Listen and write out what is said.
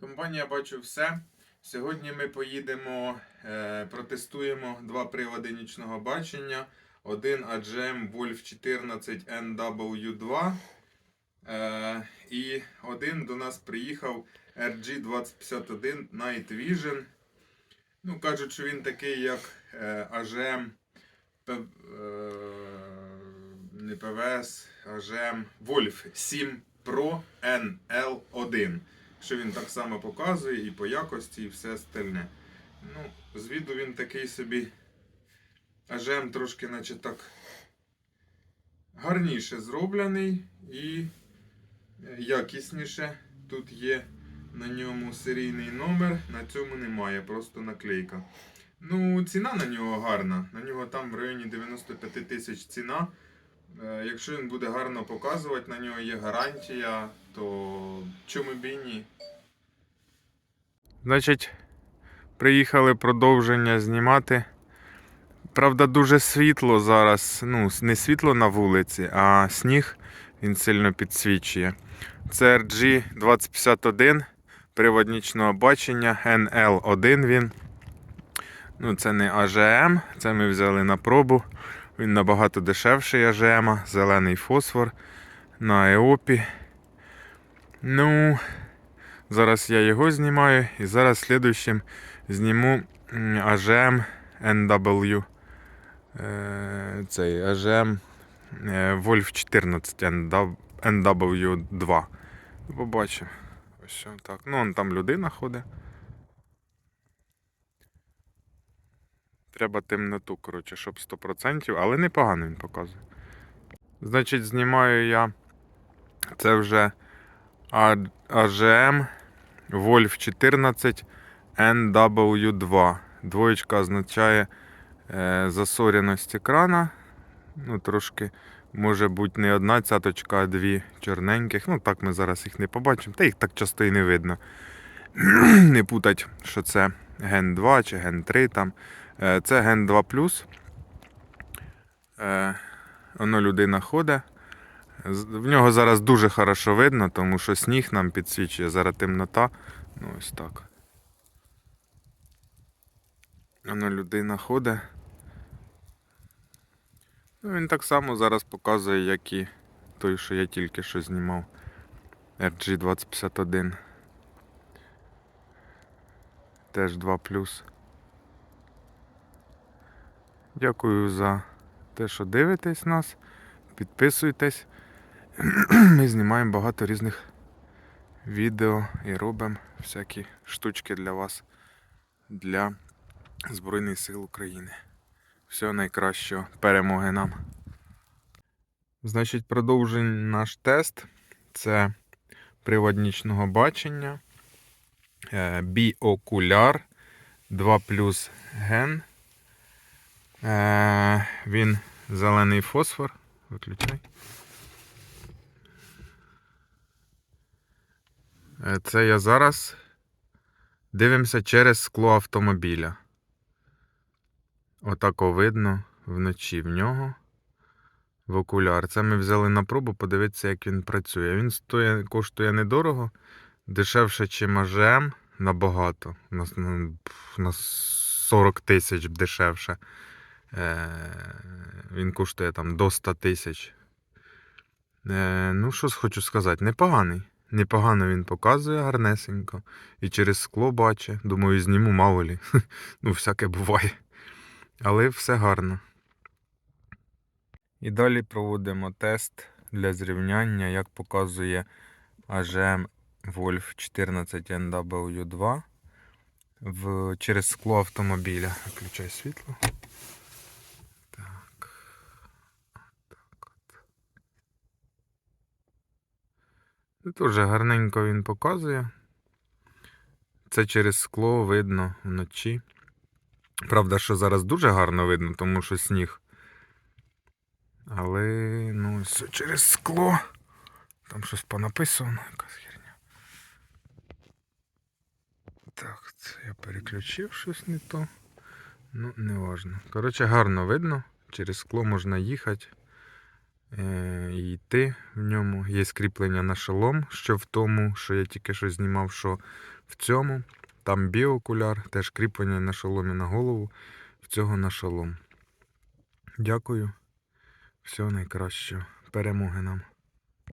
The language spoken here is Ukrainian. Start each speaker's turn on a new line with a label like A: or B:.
A: Компанія бачу все. Сьогодні ми поїдемо, е, протестуємо два прилади нічного бачення. Один AGM Wolf 14 NW2. Е, і один до нас приїхав RG2051 Night Vision. Ну, кажуть, що він такий, як е, AGM П- е, не ПВС, AGM Wolf 7 Pro NL1 що він так само показує і по якості, і все остальне. Ну, з він такий собі АЖМ трошки, наче так гарніше зроблений і якісніше. Тут є на ньому серійний номер, на цьому немає, просто наклейка. Ну, ціна на нього гарна. На нього там в районі 95 тисяч ціна. Е, Якщо він буде гарно показувати, на нього є гарантія, то чому б і ні? Значить, приїхали продовження знімати. Правда, дуже світло зараз. Ну, не світло на вулиці, а сніг він сильно підсвічує. Це RG 2051 привод нічного бачення NL1 він. Ну, це не AGM, це ми взяли на пробу. Він набагато дешевший AGM, зелений фосфор на EOP. Ну, зараз я його знімаю і зараз слідуючим зніму AGM NW. Е, Цей AGM е, Wolf 14 NW NW2. Побачимо. Ось що так. Ну, он там людина ходить. Треба темноту, коротше, щоб 100%, але непогано він показує. Значить, знімаю я. Це вже AGM Wolf 14 NW2. Двоєчка означає е, засоряність екрана. Ну, трошки, може бути, не одна цяточка, а дві чорненьких. Ну, так ми зараз їх не побачимо. Та їх так часто і не видно. не путать, що це Gen 2 чи Gen 3 там. Е, Це Gen 2 Е, Воно людина ходить. В нього зараз дуже хорошо видно, тому що сніг нам підсвічує, зараз темнота. Ну ось так. Воно людина ходить. Ну, він так само зараз показує, як і той, що я тільки що знімав. RG2051. Теж 2 Дякую за те, що дивитесь нас. Підписуйтесь. Ми знімаємо багато різних відео і робимо всякі штучки для вас, для Збройних сил України. Всього найкращого. Перемоги нам. Значить, продовжуємо наш тест. Це привод нічного бачення. Е, Біокуляр 2 плюс ген. Е, Він зелений фосфор. Виключай. Це я зараз дивимося через скло автомобіля. Отако видно вночі в нього. В окуляр. Це ми взяли на пробу, подивитися, як він працює. Він стоє, коштує недорого, дешевше, ніж АЖМ набагато. На, на 40 тисяч дешевше. Е, він коштує там до 100 тисяч. Е, ну, що хочу сказати, непоганий. Непогано він показує гарнесенько. І через скло бачить. Думаю, зніму мало лі. ну, всяке буває. Але все гарно. І далі проводимо тест для зрівняння, як показує AGM Wolf 14 NW2 в, через скло автомобіля. Виключай світло. Так. Так от. Ну, Дуже гарненько він показує. Це через скло видно вночі. Правда, що зараз дуже гарно видно, тому що сніг. Але, ну, все через скло. Там щось понаписано, якась херня. Так, це я переключив щось не то. Ну, не важно. Коротше, гарно видно. Через скло можна їхати. Е, і йти в ньому. Є скріплення на шолом, що в тому, що я тільки що знімав, що в цьому. Там біокуляр, теж кріплення на шоломі на голову, в цього на шолом. Дякую. Всього найкращого. Перемоги нам.